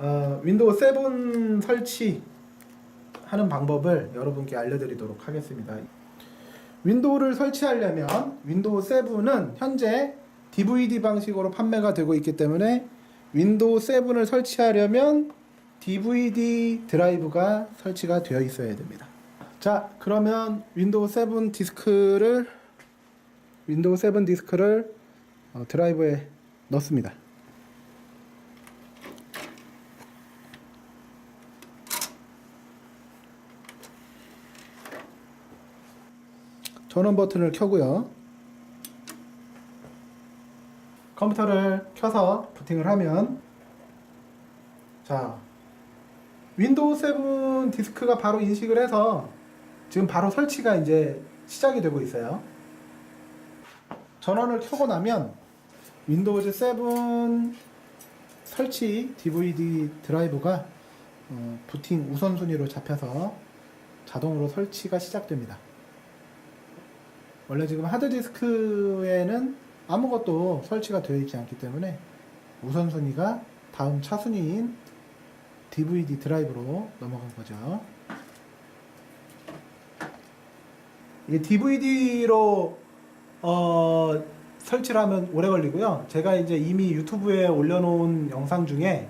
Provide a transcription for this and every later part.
어, 윈도우 7 설치 하는 방법을 여러분께 알려드리도록 하겠습니다. 윈도우를 설치하려면 윈도우 7은 현재 DVD 방식으로 판매가 되고 있기 때문에 윈도우 7을 설치하려면 DVD 드라이브가 설치가 되어 있어야 됩니다. 자, 그러면 윈도우 7 디스크를 윈도우 7 디스크를 어, 드라이브에 넣습니다. 전원 버튼을 켜고요. 컴퓨터를 켜서 부팅을 하면 자 윈도우 7 디스크가 바로 인식을 해서 지금 바로 설치가 이제 시작이 되고 있어요. 전원을 켜고 나면 윈도우즈 7 설치 DVD 드라이브가 어, 부팅 우선순위로 잡혀서 자동으로 설치가 시작됩니다. 원래 지금 하드디스크에는 아무것도 설치가 되어 있지 않기 때문에 우선순위가 다음 차순위인 DVD 드라이브로 넘어간 거죠. 이게 DVD로 어, 설치를 하면 오래 걸리고요. 제가 이제 이미 유튜브에 올려놓은 영상 중에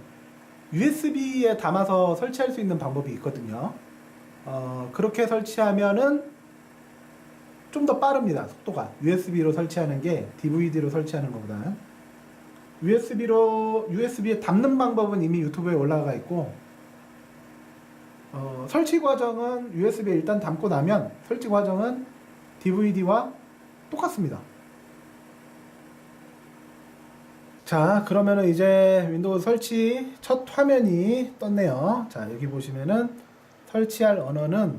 USB에 담아서 설치할 수 있는 방법이 있거든요. 어, 그렇게 설치하면은 좀 더 빠릅니다. 속도가 USB로 설치하는 게 DVD로 설치하는 것보다 USB로 USB에 담는 방법은 이미 유튜브에 올라가 있고 어, 설치 과정은 USB에 일단 담고 나면 설치 과정은 DVD와 똑같습니다. 자, 그러면은 이제 윈도우 설치 첫 화면이 떴네요. 자, 여기 보시면은 설치할 언어는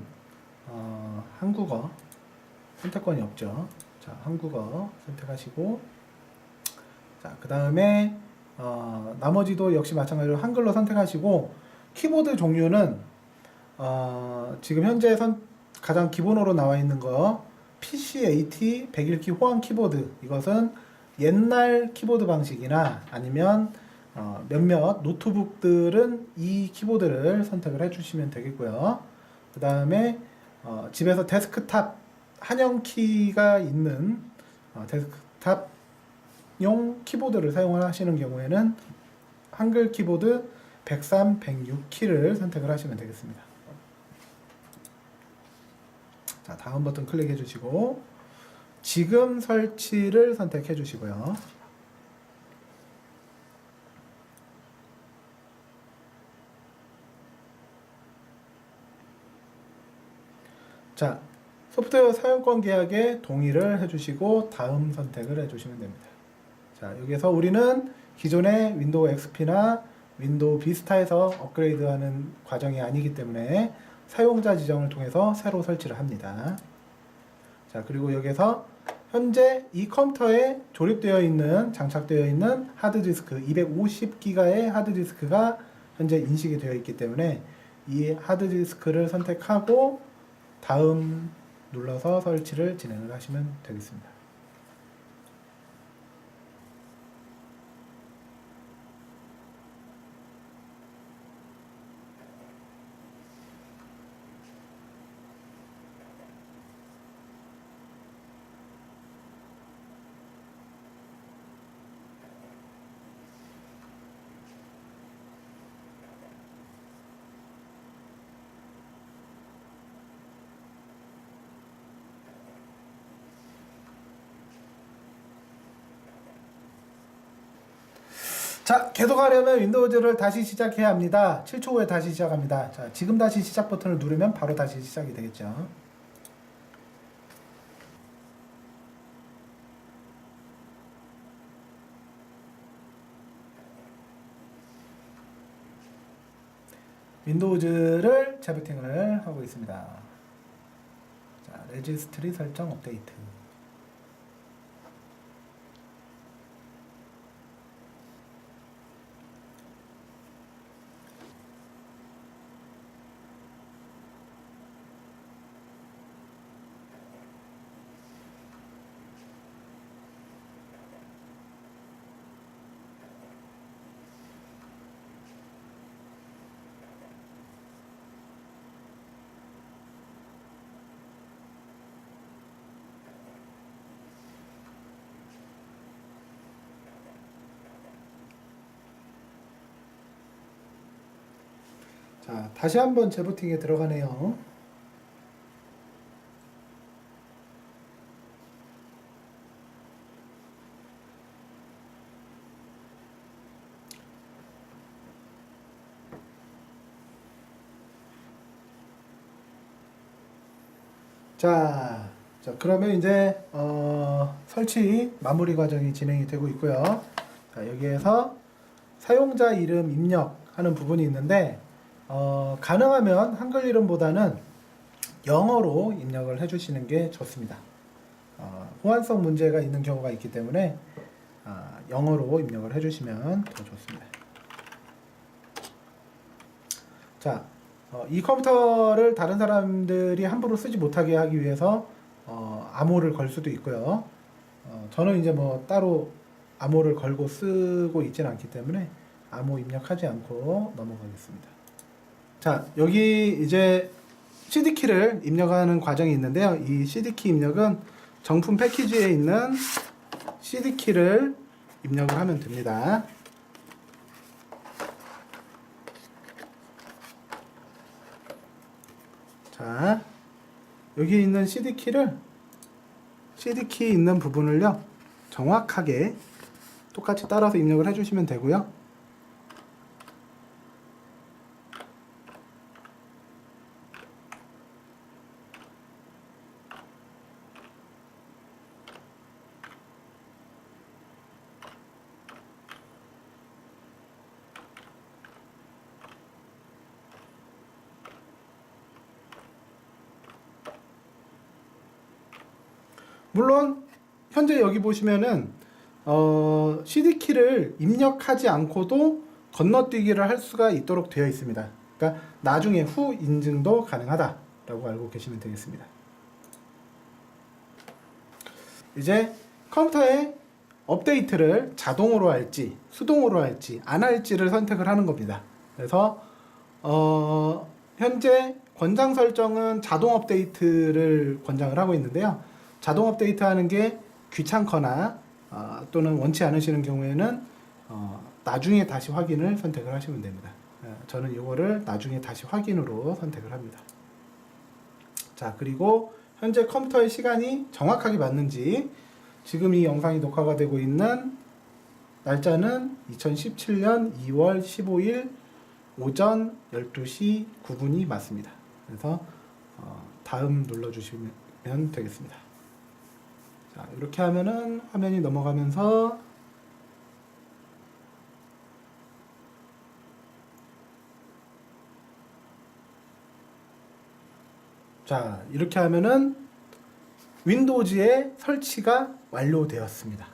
어, 한국어 선택권이 없죠. 자, 한국어 선택하시고 자, 그 다음에 어, 나머지도 역시 마찬가지로 한글로 선택하시고 키보드 종류는 어, 지금 현재 선, 가장 기본으로 나와 있는 거 PC-AT 101키 호환 키보드 이것은 옛날 키보드 방식이나 아니면 어, 몇몇 노트북들은 이 키보드를 선택을 해주시면 되겠고요. 그 다음에 어, 집에서 데스크탑 한영 키가 있는 어, 데스크탑용 키보드를 사용을 하시는 경우에는 한글 키보드 103, 106키를 선택을 하시면 되겠습니다. 자, 다음 버튼 클릭해 주시고 지금 설치를 선택해 주시고요. 자, 소프트웨어 사용권 계약에 동의를 해주시고 다음 선택을 해주시면 됩니다. 자, 여기에서 우리는 기존의 윈도우 XP나 윈도우 비스타에서 업그레이드하는 과정이 아니기 때문에 사용자 지정을 통해서 새로 설치를 합니다. 자, 그리고 여기서 현재 이 컴퓨터에 조립되어 있는 장착되어 있는 하드디스크 250기가의 하드디스크가 현재 인식이 되어 있기 때문에 이 하드디스크를 선택하고 다음 눌러서 설치를 진행을 하시면 되겠습니다. 자, 계속하려면 윈도우즈를 다시 시작해야 합니다. 7초 후에 다시 시작합니다. 자, 지금 다시 시작 버튼을 누르면 바로 다시 시작이 되겠죠. 윈도우즈를 재부팅을 하고 있습니다. 자, 레지스트리 설정 업데이트. 자, 다시 한번 재부팅에 들어가네요. 자, 자 그러면 이제 어, 설치 마무리 과정이 진행이 되고 있고요. 자, 여기에서 사용자 이름 입력하는 부분이 있는데 어, 가능하면 한글 이름보다는 영어로 입력을 해주시는 게 좋습니다. 어, 호환성 문제가 있는 경우가 있기 때문에 아, 영어로 입력을 해주시면 더 좋습니다. 자, 어, 이 컴퓨터를 다른 사람들이 함부로 쓰지 못하게 하기 위해서 어, 암호를 걸 수도 있고요. 어, 저는 이제 뭐 따로 암호를 걸고 쓰고 있지는 않기 때문에 암호 입력하지 않고 넘어가겠습니다. 자, 여기 이제 CD 키를 입력하는 과정이 있는데요. 이 CD 키 입력은 정품 패키지에 있는 CD 키를 입력을 하면 됩니다. 자, 여기 있는 CD 키를 CD 키 있는 부분을요. 정확하게 똑같이 따라서 입력을 해 주시면 되고요. 물론 현재 여기 보시면은 어, CD 키를 입력하지 않고도 건너뛰기를 할 수가 있도록 되어 있습니다. 그러니까 나중에 후 인증도 가능하다라고 알고 계시면 되겠습니다. 이제 컴퓨터의 업데이트를 자동으로 할지 수동으로 할지 안 할지를 선택을 하는 겁니다. 그래서 어, 현재 권장 설정은 자동 업데이트를 권장을 하고 있는데요. 자동 업데이트 하는 게 귀찮거나 어, 또는 원치 않으시는 경우에는 어, 나중에 다시 확인을 선택을 하시면 됩니다. 어, 저는 이거를 나중에 다시 확인으로 선택을 합니다. 자 그리고 현재 컴퓨터의 시간이 정확하게 맞는지 지금 이 영상이 녹화가 되고 있는 날짜는 2017년 2월 15일 오전 12시 9분이 맞습니다. 그래서 어, 다음 눌러주시면 되겠습니다. 자, 이렇게 하면은 화면이 넘어가면서 자, 이렇게 하면은 윈도우즈의 설치가 완료되었습니다.